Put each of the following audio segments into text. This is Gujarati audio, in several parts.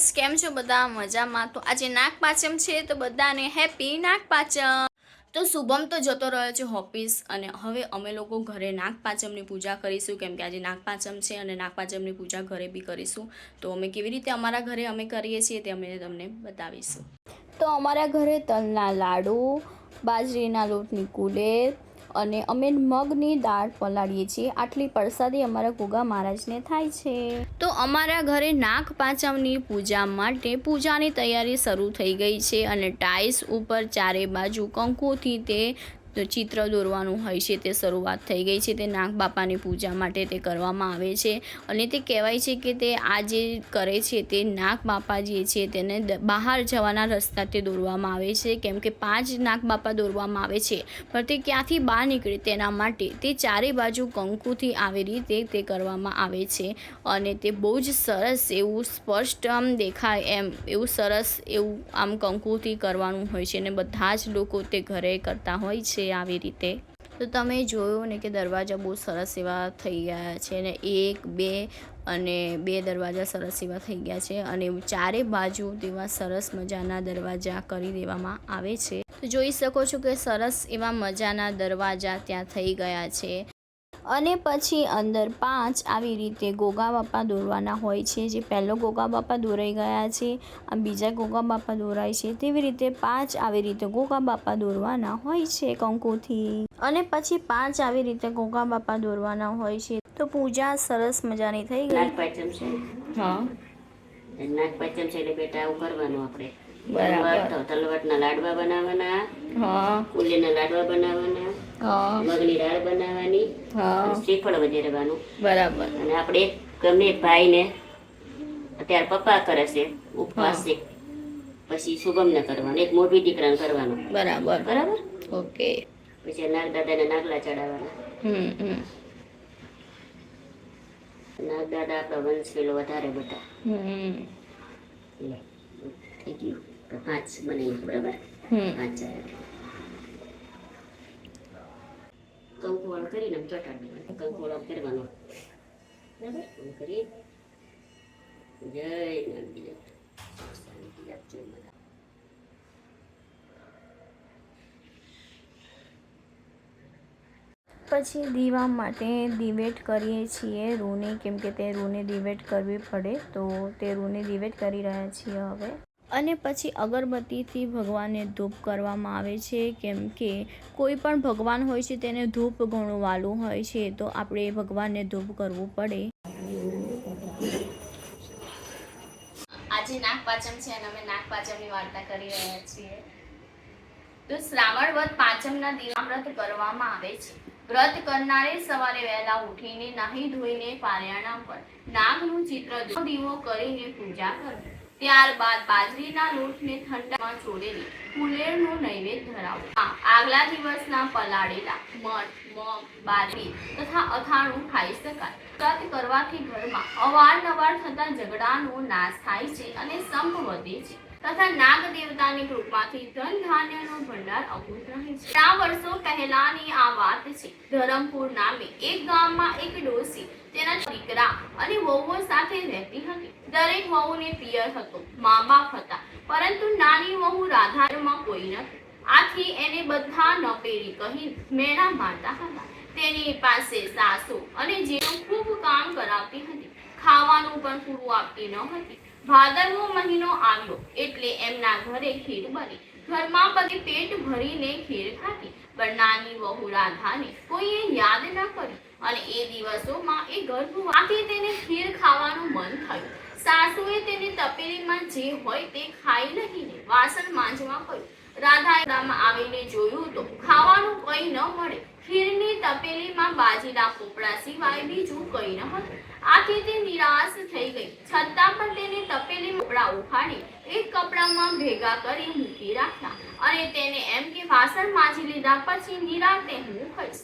ગાઈસ, કેમ છો બધા? મજામાં? તો આજે નાગ પાંચમ છે, તો બધાને હેપી નાગ પાંચમ તો શુભમ તો જતો રહ્યો છે ઓફિસ, અને હવે અમે લોકો ઘરે નાગ પાંચમની પૂજા કરીશું, કેમ કે આજે નાગપાચમ છે અને નાગપાચમની પૂજા ઘરે બી કરીશું. તો અમે કેવી રીતે અમારા ઘરે અમે કરીએ છીએ તે અમે તમને બતાવીશું. તો અમારા ઘરે તલના લાડુ, બાજરીના લોટની કુલેર અને અમે મગની દાળ પલાળીએ છીએ. આટલી પ્રસાદી અમારા ગોગા મહારાજને થાય છે. તો અમારા ઘરે નાગ પાંચમની પૂજા માટે પૂજાની તૈયારી શરૂ થઈ ગઈ છે અને ટાઇલ્સ ઉપર ચારે બાજુ કંકુથી તે ચિત્ર દોરવાનું હોય છે તે શરૂઆત થઈ ગઈ છે. તે નાગ બાપાની પૂજા માટે તે કરવામાં આવે છે અને તે કહેવાય છે કે તે આ જે કરે છે તે નાગ બાપા જે છે તેને બહાર જવાના રસ્તા તે દોરવામાં આવે છે. કેમ કે પાંચ નાગ બાપા દોરવામાં આવે છે, પણ તે ક્યાંથી બહાર નીકળે તેના માટે તે ચારે બાજુ કંકુથી આવી રીતે તે કરવામાં આવે છે અને તે બહુ જ સરસ એવું સ્પષ્ટ આમ દેખાય એમ, એવું સરસ એવું આમ કંકુથી કરવાનું હોય છે અને બધા જ લોકો તે ઘરે કરતા હોય છે. આવી રીતે. તો તમે જોયું ને કે દરવાજા બહુ સરસ એવા થઈ ગયા છે ને એક, બે અને બે દરવાજા સરસ એવા થઈ ગયા છે અને ચારે બાજુ તેવા સરસ મજાના દરવાજા કરી દેવામાં આવે છે. તો જોઈ શકો છો કે સરસ એવા મજાના દરવાજા ત્યાં થઈ ગયા છે. અને પછી અંદર પાંચ આવી રીતે ગોગા બાપા દોરવાના હોય છે. જે પહેલો ગોગા બાપા દોરાઈ ગયા છે આ બીજા ગોગા બાપા દોરાય છે. તેવી રીતે પાંચ આવી રીતે ગોગા બાપા દોરવાના હોય છે કંકુથી. અને પછી પાંચ આવી રીતે ગોગા બાપા દોરવાના હોય છે. તો પૂજા સરસ મજાની થઈ ગઈ. નાગપાંચમ છે હા. નાગપાંચમ છે એટલે બેટા આવું કરવાનું આપણે. બરાબર. તલવટ તલવટના લાડવા બનાવવાના હા. કુલીના લાડવા બનાવવાના મગની દાળ બનાવવાની શ્રીફળ વધેરવાનું બરાબર. અને આપણે ગમે ભાઈને અત્યારે પપ્પા કરે છે ઉપવાસ. છે પછી શુભમને કરવાનું એક મોટી દીકરાને કરવાનું. બરાબર. બરાબર? ઓકે. પછી નાગ દાદાને નાગલા ચડાવવાના. હમ હમ. નાગ દાદા આપણા વંશ પેલો વધારે બધા. હમ થઈ ગયું. પાંચ બને બરાબર? હમ. પાંચ કંકુવાળો કરીને આમ ચોંટાડી દેવાનું કંકુવાળો આમ બરાબર. આમ કરી જય નાગજી આપજો બધા. પછી દીવા માટે દિવેટ કરીએ છીએ રૂને. કેમ કે તે રૂને દિવેટ કરવી પડે તો તે રૂને દિવેટ કરી રહ્યા છીએ હવે. અને પછી અગરબત્તીથી ભગવાનને ધૂપ કરવામાં આવે છે, કેમ કે કોઈ પણ ભગવાન હોય છે તેને ધૂપ ઘણું વાલું હોય છે, તો આપણે ભગવાનને ધૂપ કરવું પડે. આજે નાગપાચમ છે અને અમે નાગપાચમની વાર્તા કરી રહ્યા છીએ. તો શ્રાવણ વ્રત પાંચમના દિવસ વ્રત કરવામાં આવે છે. વ્રત કરનારે સવારે વહેલા ઉઠીને નાહી ધોઈને પારિયાણા પર નાગનું ચિત્ર દીવો કરીને પૂજા કરવી. ત્યારબાદ બાજરીના લોટને ઠંડામાં ચોળેલી ફુલેરનો નૈવેદ્ય ધરાવો. આગલા દિવસના પલાળેલા મઠ, મગ, બાજરી તથા અથાણું ખાઈ શકાય. વ્રત કરવાથી ઘરમાં અવારનવાર થતા ઝઘડાનો નાશ થાય છે અને સંપ વધે છે. તથા નાગ દેવતાની કૃપાથી ધન ધાન્યનો ભંડાર અભૂત રહે છે. આ વર્ષો પહેલાની આ વાત છે. ધરમપુર નામે એક ગામમાં એક ડોસી તેના દીકરા અને વહુઓ સાથે રહેતી હતી. દરેક વહુને પિયર હતો, મા બાપ હતા, પરંતુ નાની વહુ રાધારમાં કોઈ નથી. આથી એને બધા નપેરી કહી મેણા મારતા હતા. તેની પાસે સાસુ અને જેનું ખૂબ કામ કરાવતી હતી. ખાવાનું પણ પૂરું આપતી ન હતી. ભાદરવો મહિનો આવ્યો એટલે એમના ઘરે ખીર બની. ઘરમાં બધી પેટ ભરીને ખીર ખાધી. પણ નાની વહુ રાધાને કોઈએ યાદ ન કરી. અને એ દિવસોમાં એ ગર્ભવાથી તેને ખીર ખાવાનું મન થયું. સાસુએ તેને તપેલીમાં જે હોય તે ખાઈ લઈને વાસણ માંજવા રાધાએ ગામમાં આવીને જોયું તો ખાવાનું કંઈ ન મળે. ખીરની તપેલીમાં બાજીના પોપડા સિવાય બીજું કંઈ ન હતું. આથી તે નિરાશ થઈ ગઈ. છતાં પણ તેને તપેલી પોપડા ઉખાડી એક કપડામાં ભેગા કરી મૂકી રાખ્યા અને તેને એમ કે વાસણ માંજી લીધા પછી નિરાતે હું ખાઈશ.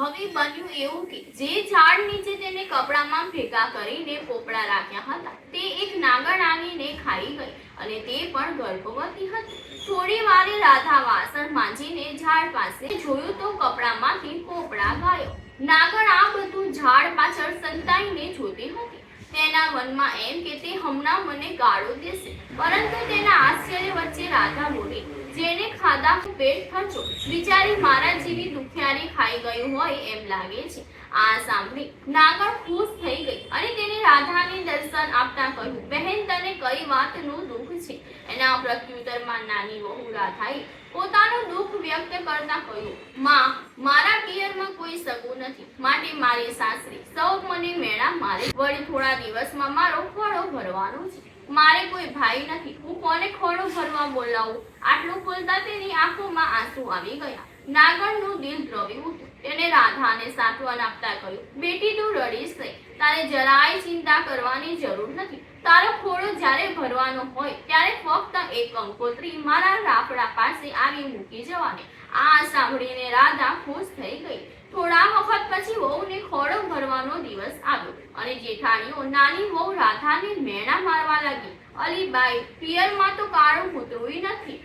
હવે બન્યું એવું કે જે ઝાડ નીચે તેને કપડામાં ભેગા કરીને પોપડા રાખ્યા હતા, તે એક નાગણ આવીને ખાઈ ગઈ અને તે પણ ગર્ભવતી હતી. થોડી વારે રાધા વાસણ માંજીને ઝાડ પાસે જોયું તો કપડામાંથી પોપડા ગાયો નાગણ આ બધું ઝાડ પાછળ સંતાઈને જોતી હતી. તેના મનમાં એમ કે તે હમણાં મને ગાળો દેશે. પરંતુ તેના આશ્ચર્ય વચ્ચે રાધા બોલી જેને ખાધા પેટ ખર્ચો. બિચારી મારા જેવી દુખિયારી ખાઈ ગયું હોય એમ લાગે છે. આ સાંભળી નાગણ ખુશ થઈ ગઈ અને તેને રાધાને દર્શન આપતા કહ્યું, બહેન, તને કઈ વાતનું દુઃખ છે? એના પ્રત્યુત્તરમાં નાની વહુ રાધાએ પોતાનું દુઃખ વ્યક્ત કરતા કહ્યું, માં, મારા પિયરમાં કોઈ સગું નથી. માટે મારી સાસરી સૌ મને મેળા મારે. વળી થોડા દિવસમાં મારો ફળો ભરવાનો છે. મારે કોઈ ભાઈ નથી. હું કોને ખોડું ભરવા બોલાવું? આટલું બોલતા તેની આંખોમાં આંસુ આવી ગયા. નાગણનું દિલ દ્રવી ઉઠ્યું. તેને રાધાને સાંત્વન આપતા કહ્યું, બેટી, તું રડીશ નહીં. તારે જરાય ચિંતા કરવાની જરૂર નથી. તારો ખોડો જ્યારે ભરવાનો હોય, ત્યારે ફક્ત એક કંકોત્રી મારા રાફડા પાસે આવી મૂકી જવાની. આ સાંભળીને રાધા ખુશ થઈ ગઈ. થોડા વખત પછી વહુને ખોળો ભરવાનો દિવસ આવ્યો અને જેઠાણીઓ નાની વહુ રાધાને મેણા મારવા લાગી. અલીબાઈ, પિયરમાં તો કાળું કૂતરું નથી.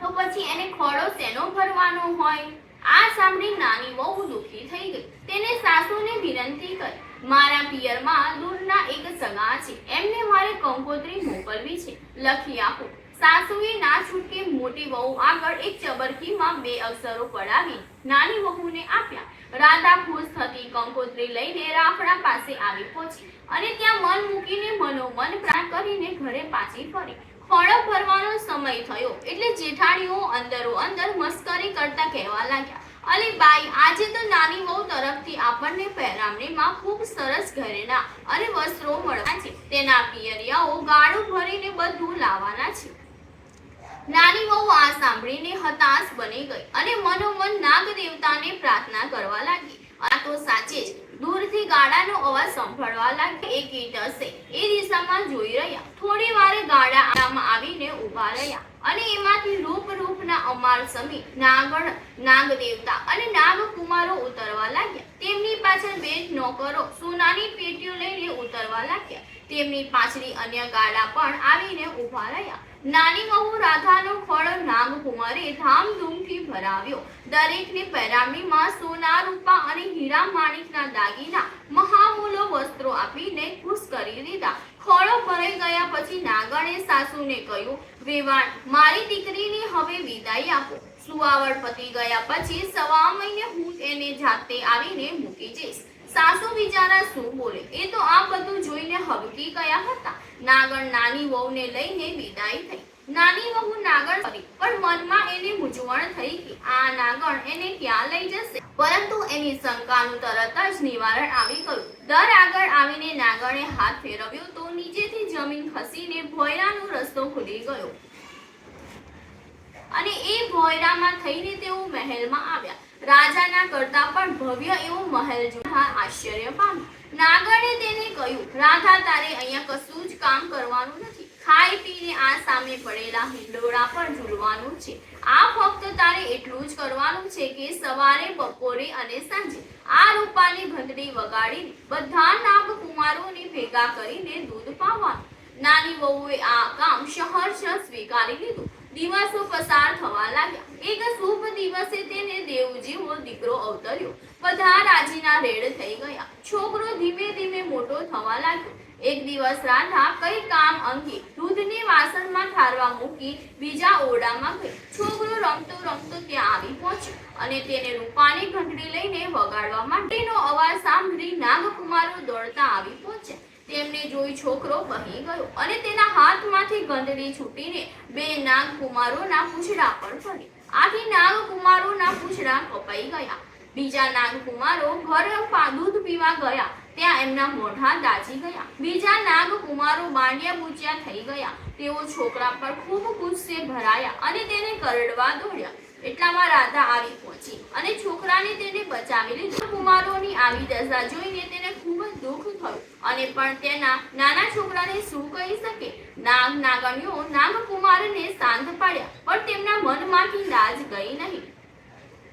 તો પછી એને ખોડો શેનો ભરવાનો હોય? આ સાંભળી નાની બહુ દુઃખી થઈ ગઈ. તેને સાસુને વિનંતી કરી, મારા પિયરમાં દૂરના એક સગા છે. એમને મારે કંકોત્રી મોકલવી છે. લખી આપો. સાસુએ ના છૂટકે મોટી વહુ આગળ એક ચબરકીમાં બે અક્ષરો પડાવી નાની વહુને આપ્યા. રાધા ખુશ થતી કંકોત્રી લઈને રાફડા પાસે આવી પહોંચી અને ત્યાં મન મૂકીને મનોમન પ્રાણ કરીને ઘરે પાછી ફરી. ખોળો ભરવાનો સમય થયો એટલે જેઠાણીઓ અંદરો અંદર મસ્કરી કરતા કહેવા લાગ્યા. અલી બાઈ, આજે તો નાની વહુ તરફથી આપણને પહેરામણીમાં ખૂબ સરસ ઘરેણા અને વસ્ત્રો મળવા છે. તેના પિયરિયાઓ ગાળું ભરીને બધું લાવવાના છે. નાની વહુ આ સાંભળીને હતાશ બની ગઈ અને મનોમન નાગ દેવતાને પ્રાર્થના કરવા લાગી. આ તો સાચે જ દૂરથી ગાડાનો અવાજ સંભળવા લાગ્યો. એક ઈંટ હશે. એ દિશામાં જોઈ રહ્યા. થોડી વારે ગાડા આમાં આવીને ઊભા રહ્યા અને એમાંથી રૂપ રૂપના અમાર સમી નાગણ નાગ દેવતા અને નાગ કુમારો ઉતરવા લાગ્યા. તેમની પાછળ બે નોકરો સોનાની પેટીઓ લઈને ઉતરવા લાગ્યા. તેમની પાછળી અન્ય ગાડા પણ આવીને ઊભા રહ્યા. નાની વહુ રાધાનો ખોળો નાગકુમારે ધામધૂમથી ભરાવ્યો. દરેકને પહેરામણીમાં સોના રૂપા અને હીરા માણિકના દાગીના, મહામૂલો વસ્ત્રો આપીને ખુશ કરી દીધા. ખોળો ભરાઈ ગયા પછી નાગણે સાસુને કહ્યું, વેવાણ, મારી દીકરીને હવે વિદાય આપો. સુવાવડ પતી ગયા પછી સવા મહિને હું એને જાતે આવીને મૂકી જઈશ. સાસુ બિચારા શું બોલે? એ તો આ બધું જોઈને હબકી ગયા હતા. નાગણ નાની વહુને લઈને વિદાય થઈ. નાની વહુ નાગણ ફરી, પણ મનમાં એને મૂંઝવણ થઈ કે આ નાગણ એને ક્યાં લઈ જશે? પરંતુ એની શંકાનું તરત જ નિવારણ આવી ગયું. દર આગળ આવીને નાગણે હાથ ફેરવ્યો તો નીચેથી જમીન ખસીને ભોયરાનો રસ્તો ખુલી ગયો. અને એ ભોયરામાં થઈને તેઓ મહેલમાં આવ્યા. રાજાના કરતા પણ ભવ્ય એવો મહેલ જોતા આશ્ચર્ય પામ્યા. નાગણે તેને કહ્યું, રાધા, તારે અહીંયા કશું જ કામ કરવાનું નથી. ખાઈ પીને આ સામે પડેલા હિંડોળા પર ઝૂલવાનું છે. આ ફક્ત તારે એટલું જ કરવાનું છે કે સવારે, બપોરે અને સાંજે આ રૂપાની ઘંટડી વગાડીને બધા નાગ કુમારોને ભેગા કરીને દૂધ પાવવાનું નાની વહુએ આ કામ સહર્ષ સ્વીકારી લીધું. દિવસો પસાર થવા લાગ્યા. એક શુભ દિવસે તેને દેવ જેવો દીકરો અવતર્યો. બધા રાજીના રેડ થઈ ગયા. છોકરો ધીમે ધીમે મોટો થવા લાગ્યો. એક દિવસ રાધા કઈ કામ અંગે દૂધને વાસણમાં ઠારવા મૂકી બીજા ઓરડામાં ગઈ. છોકરો રમતો રમતો ત્યાં આવી પહોંચ્યો અને તેને રૂપાની ઘંટડી લઈને વગાડવા માટેનો અવાજ સાંભળી નાગકુમારો દોડતા આવી પહોંચ્યા. તેમને જોઈ છોકરો બહી ગયો અને તેના હાથમાંથી ગંદડી છૂટીને બે નાગ કુમારોના પૂછડા પર પડી આથી નાગ કુમારોના પૂછડા કપાઈ ગયા. બીજા નાગ કુમારો ઘર દૂધ પીવા ગયા. ત્યાં એમના મોઢા દાજી ગયા. બીજા નાગ કુમારો બાંડિયા બૂચ્યા થઈ ગયા. તેઓ છોકરા પર ખૂબ ગુસ્સે ભરાયા અને તેને કરડવા દોડ્યા. એટલામાં રાધા આવી પહોંચી અને છોકરાને તેને બચાવી લીધો. કુમારોની આવી દશા જોઈને તેને ખૂબ જ દુઃખ થયું અને પણ તેના નાના છોકરાને શું કહી શકે? નાગ નાગણીઓ નાગકુમારને શાંત પાડ્યા, પણ તેમના મનમાંથી લાજ ગઈ નહીં.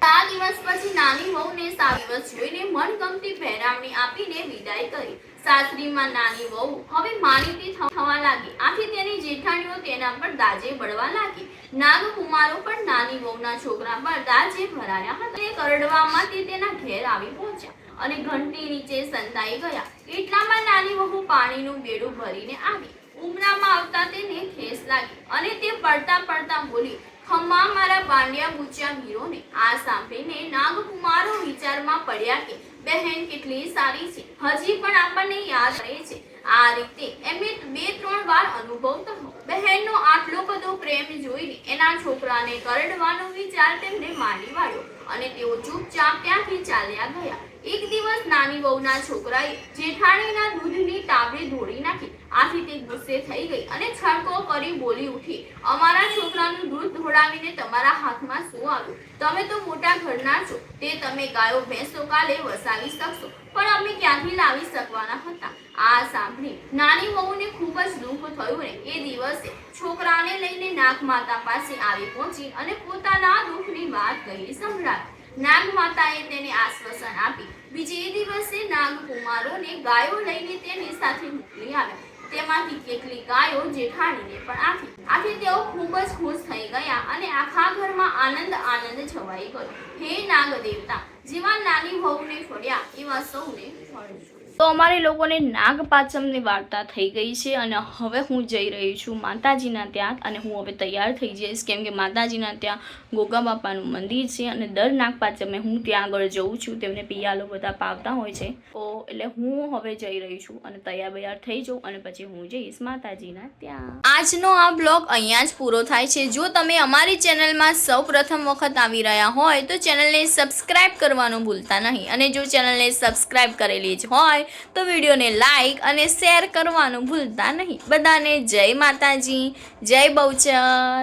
આ દિવસ પછી નાની વહુને સા દિવસ જોઈને મનગમતી પહેરામણી આપીને વિદાય કરી. સાસરીમાં નાની વહુ હવે માનીતી થવા લાગી. આથી તેની જેઠાણીઓ તેના પર દાજે બળવા લાગી. નાગકુમારો પણ નાની વહુના છોકરા પર દાજે ભરાયા હતા. તે કરડવામાં તે તેના ઘેર આવી પહોંચ્યા અને ઘંટી નીચે સંતાઈ ગયા. એટલામાં નાની વહુ પાણીનું બેડું ભરીને આવી. ઉમરામાં આવતા તેને ખેસ લાગી અને તે પડતા પડતા બોલી ખમ્મા મારા બાંડિયા બુચ્યા મીરોને આ સાંભળીને નાગકુમારો વિચારમાં પડ્યા કે, બહેન, કેટલી સારી છે. હજી પણ આપણને યાદ રહે છે. આ રીતે એમને બે ત્રણ વાર અનુભવ થયો. બહેનનો આટલો બધો પ્રેમ જોઈને એના છોકરાને કરડવાનો વિચાર તેમને મારી વાળ્યો અને તેઓ ચૂપચાપ ત્યાંથી ચાલ્યા ગયા. એક દિવસ નાની વહુના છોકરાએ જેઠાણીના દૂધની તાબડી ધોળી નાખી. આથી તે ગુસ્સે થઈ ગઈ અને છડકો કરી બોલી ઉઠી, અમારા છોકરાનું દૂધ ધોળાવીને તમારા હાથમાં શું આવ્યું? તમે તો મોટા ઘરના છો. તે તમે ગાયો, ભેંસો કાલે વસાવી શકશો. પણ અમે ક્યાંથી લાવી શકવાના હતા આ સાંભળી નાની વહુને ખૂબ જ દુઃખ થયું ને એ દિવસે છોકરાને લઈને નાગમાતા પાસે આવી પહોંચી અને પોતાના દુઃખની વાત કહી સંભળાવી. નાગમાતાએ તેને આશ્વાસન આપી. બીજે દિવસે નાગ કુમારોને ગાયો લઈને તેની સાથે મોકલી આવ્યા. તેમાંથી કેટલી ગાયો જેઠાણીને પણ આપી. આથી તેઓ ખૂબ જ ખુશ થઈ ગયા અને આખા ઘરમાં આનંદ આનંદ છવાઈ ગયો. હે નાગ દેવતા જેવા નાની વહુને ફળ્યા, એવા સૌને ફળજો. તો અમારે લોકોને નાગ પાંચમની વાર્તા થઈ ગઈ છે અને હવે હું જઈ રહી છું માતાજીના ત્યાં અને હું હવે તૈયાર થઈ જઈશ. કેમ કે માતાજીના ત્યાં ગોગા બાપાનું મંદિર છે અને દર નાગ પાંચમે હું ત્યાં આગળ જઉં છું. તેમને પિયાલો બધા પાવતા હોય છે. તો એટલે હું હવે જઈ રહી છું અને તૈયાર બૈયાર થઈ જાઉં અને પછી હું જઈશ માતાજીના ત્યાં. આજનો આ બ્લોગ અહીંયા જ પૂરો થાય છે. જો તમે અમારી ચેનલમાં સૌ પ્રથમ વખત આવી રહ્યા હોય તો ચેનલને સબસ્ક્રાઈબ કરવાનું ભૂલતા નહીં. અને જો ચેનલને સબસ્ક્રાઈબ કરેલી જ હોય તો વિડીયોને લાઈક અને શેર કરવાનું ભૂલતા નહીં. બધાને જય માતાજી જય બહુચર.